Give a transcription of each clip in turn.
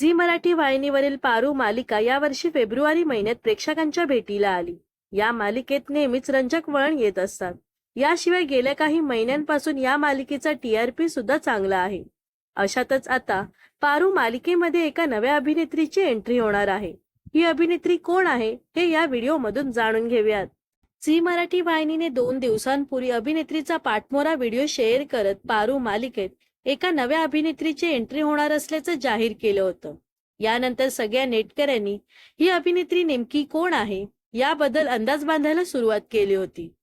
Zee Marathi वाहिनीवरील पारू मालिका यावर्षी फेब्रुवारी महिन्यात प्रेक्षकांच्या भेटीला आली. या मालिकेत नेहमीच रंजक वळण येत असतात. याशिवाय गेल्या काही महिन्यांपासून या मालिकेचा टीआरपी सुद्धा चांगला आहे. अशातच आता पारू मालिकेमध्ये एका नव्या अभिनेत्रीची एंट्री होणार आहे. ही अभिनेत्री कोण आहे हे या व्हिडिओमधून जाणून घेऊयात. झी मराठी वाहिनीने दोन दिवसांपूर्वी अभिनेत्रीचा पाठमोरा व्हिडिओ शेअर करत पारू मालिकेत एका नव्या अभिनेत्रीची एंट्री होणार असल्याचं जाहीर केलं होतं. यानंतर सगळ्या नेटकऱ्यांनी ही अभिनेत्री नेमकी कोण आहे? याबद्दल अंदाज बांधायला सुरुवात केली होती.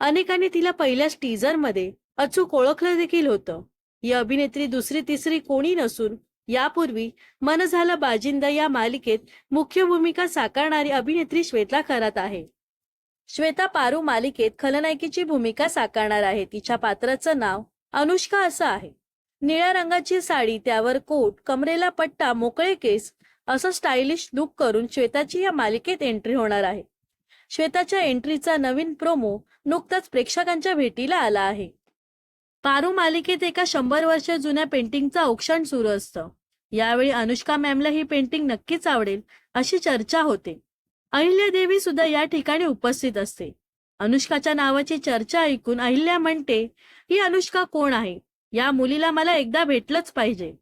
अनेकांनी तिला पहिल्याच टीझरमध्ये अचूक ओळखलं देखील होतं. ही अभिनेत्री दुसरी तिसरी कोणी नसून यापूर्वी मन झालं बाजिंदा या मालिकेत मुख्य भूमिका साकारणारी अभिनेत्री श्वेता खरात आहे. श्वेता पारू मालिकेत खलनायकीची भूमिका साकारणार आहे. तिच्या पात्राचं नाव अनुष्का असं आहे. निळ्या रंगाची साडी त्यावर कोट कमरेला पट्टा मोकळे केस असं स्टायलिश लुक करून श्वेताची या मालिकेत एंट्री होणार आहे. श्वेताच्या एंट्रीचा नवीन प्रोमो नुकताच प्रेक्षकांच्या भेटीला आला आहे. पारू मालिकेत एका शंभर वर्ष जुन्या पेंटिंगचा औक्षण सुरू असतं. यावेळी अनुष्का मॅमला ही पेंटिंग नक्कीच आवडेल अशी चर्चा होते. अहिल्या देवी सुद्धा या ठिकाणी उपस्थित असते. अनुष्काच्या नावाची चर्चा ऐकून अहिल्या म्हणते ही अनुष्का कोण आहे? या मुलीला मला एकदा भेटलंच पाहिजे.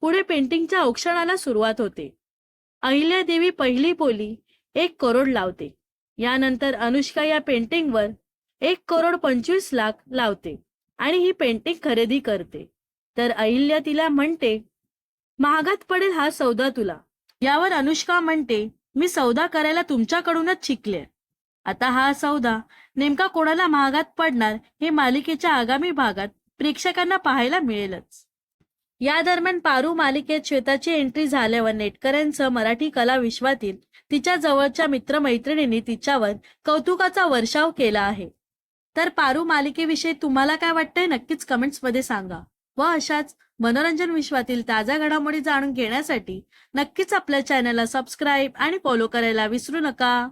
पुढे पेंटिंगच्या औक्षणाला सुरुवात होते. अहिल्या देवी पहिली बोली एक करोड लावते. यानंतर अनुष्का या पेंटिंगवर एक करोड पंचवीस लाख लावते आणि ही पेंटिंग खरेदी करते. तर अहिल्या तिला म्हणते महागात पडेल हा सौदा तुला. यावर अनुष्का म्हणते मी सौदा करायला तुमच्याकडूनच शिकले. आता हा सौदा नेमका कोणाला महागात पडणार हे मालिकेच्या आगामी भागात प्रेक्षकांना पाहायला मिळेलच. या दरम्यान पारू मालिकेत श्वेताची एंट्री झाल्यावर नेटकऱ्यांचं मराठी कला विश्वातील तिच्या जवळच्या मित्रमैत्रिणींनी तिच्यावर कौतुकाचा वर्षाव केला आहे. तर पारू मालिकेविषयी तुम्हाला काय वाटतंय नक्कीच कमेंट्समध्ये सांगा व अशाच मनोरंजन विश्वातील ताज्या घडामोडी जाणून घेण्यासाठी नक्कीच आपल्या चॅनलला सबस्क्राईब आणि फॉलो करायला विसरू नका.